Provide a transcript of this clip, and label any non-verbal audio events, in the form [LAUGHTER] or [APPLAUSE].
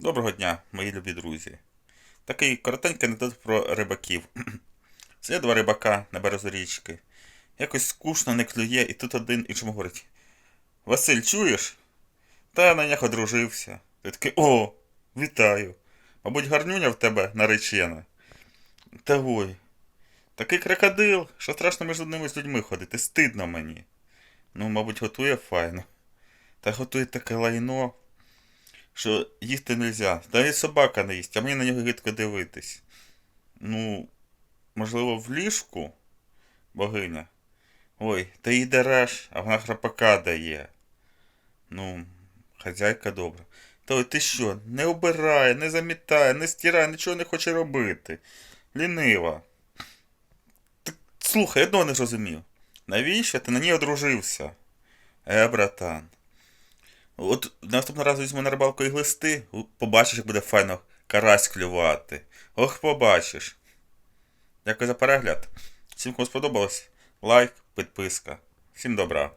Доброго дня, мої любі друзі. Такий коротенький анекдот про рибаків. [CLEARS THROAT] Це два рибака на березі річки. Якось скучно не клює, і тут один іншому говорить: Василь, чуєш? Та я на нях одружився. Ти такий, о, вітаю. Мабуть, гарнюня в тебе наречена. Та ой. Такий крокодил, що страшно між ними з людьми ходити, стидно мені. Ну, мабуть, готує файно. Та готує таке лайно що їсти нельзя. Навіть собака не їсть, а мені на нього гидко дивитись. Ну, можливо, в ліжку богиня. Ой, та їй дереш, а вона храпака дає. Ну, хазяйка добра. Та ти що, не обирає, не замітає, не стирає, нічого не хоче робити. Лінива. Так, слухай, одного не зрозумів. Навіщо ти на ній одружився? Е, братан. От наступного разу візьму на рибалку і глисти, побачиш, як буде файно карась клювати. Ох, побачиш. Дякую за перегляд. Всім, кому сподобалось, лайк, підписка. Всім добра.